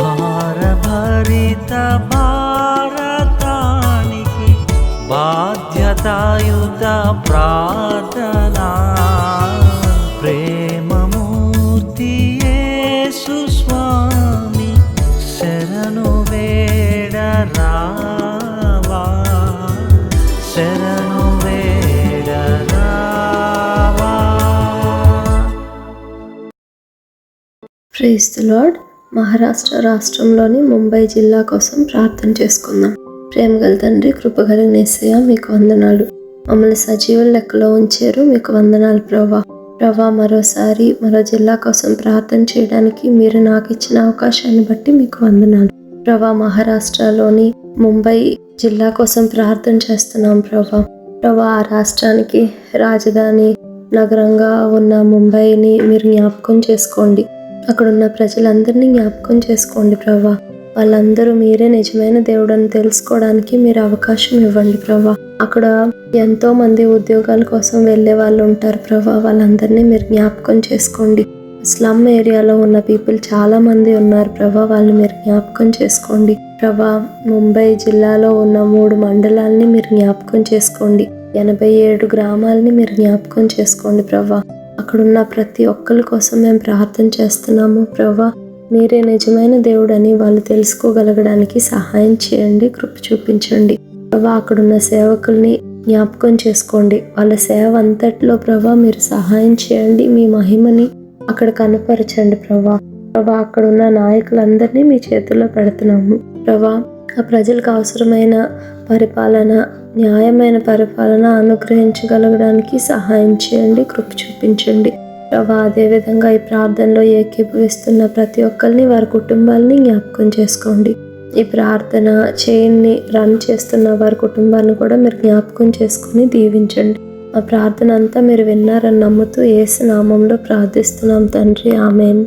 భారభరిత భారతానికి బాధ్యతాయుత ప్రార్థనా. ప్రేమమూర్తి స్వామి శరణు వేడరా ప్రైస్ ద లాడ్ మహారాష్ట్ర రాష్ట్రంలోని ముంబై జిల్లా కోసం ప్రార్థన చేసుకుందాం. ప్రేమగల తండ్రి కృపగల నేసయ్య మీకు వందనాలు. మమ్మల్ని సజీవుల లెక్కలో ఉంచారు. మీకు వందనాలు ప్రభా. ప్రభా మరోసారి మరో జిల్లా కోసం ప్రార్థన చేయడానికి మీరు నాకు ఇచ్చిన అవకాశాన్ని బట్టి మీకు వందనాలు. ప్రభా మహారాష్ట్రలోని ముంబై జిల్లా కోసం ప్రార్థన చేస్తున్నాం ప్రభా. ప్రభా ఆ రాష్ట్రానికి రాజధాని నగరంగా ఉన్న ముంబైని మీరు జ్ఞాపకం చేసుకోండి. అక్కడున్న ప్రజలందరినీ జ్ఞాపకం చేసుకోండి ప్రభా. వాళ్ళందరూ మీరే నిజమైన దేవుడని తెలుసుకోవడానికి మీరు అవకాశం ఇవ్వండి ప్రభా. అక్కడ ఎంతో మంది ఉద్యోగాల కోసం వెళ్ళే వాళ్ళు ఉంటారు ప్రభా. వాళ్ళందరినీ మీరు జ్ఞాపకం చేసుకోండి. స్లమ్ ఏరియాలో ఉన్న పీపుల్ చాలా మంది ఉన్నారు ప్రభా. వాళ్ళని మీరు జ్ఞాపకం చేసుకోండి. ప్రభా ముంబై జిల్లాలో ఉన్న మూడు మండలాల్ని మీరు జ్ఞాపకం చేసుకోండి. ఎనభై ఏడు గ్రామాలని మీరు జ్ఞాపకం చేసుకోండి ప్రభా. అక్కడున్న ప్రతి ఒక్కరి కోసం మేము ప్రార్థన చేస్తున్నాము. ప్రభా మీరే నిజమైన దేవుడని వాళ్ళు తెలుసుకోగలగడానికి సహాయం చేయండి కృప చూపించండి. ప్రభా అక్కడున్న సేవకుల్ని జ్ఞాపకం చేసుకోండి. వాళ్ళ సేవ అంతట్లో ప్రభా మీరు సహాయం చేయండి మీ మహిమని అక్కడ కనపరచండి ప్రభా. ప్రభా అక్కడున్న నాయకులందరినీ మీ చేతుల్లో పెడుతున్నాము. ప్రభా ఆ ప్రజలకు అవసరమైన పరిపాలన న్యాయమైన పరిపాలన అనుగ్రహించగలగడానికి సహాయం చేయండి కృప చూపించండి. ప్రభా అదేవిధంగా ఈ ప్రార్థనలో ఏకీభవిస్తున్న ప్రతి ఒక్కరిని వారి కుటుంబాలని జ్ఞాపకం చేసుకోండి. ఈ ప్రార్థన చైన్ని రన్ చేస్తున్న వారి కుటుంబాన్ని కూడా మీరు జ్ఞాపకం చేసుకుని దీవించండి. ఆ ప్రార్థన అంతా మీరు విన్నారని నమ్ముతూ ఏసు నామంలో ప్రార్థిస్తున్నాం తండ్రి. ఆమెన్.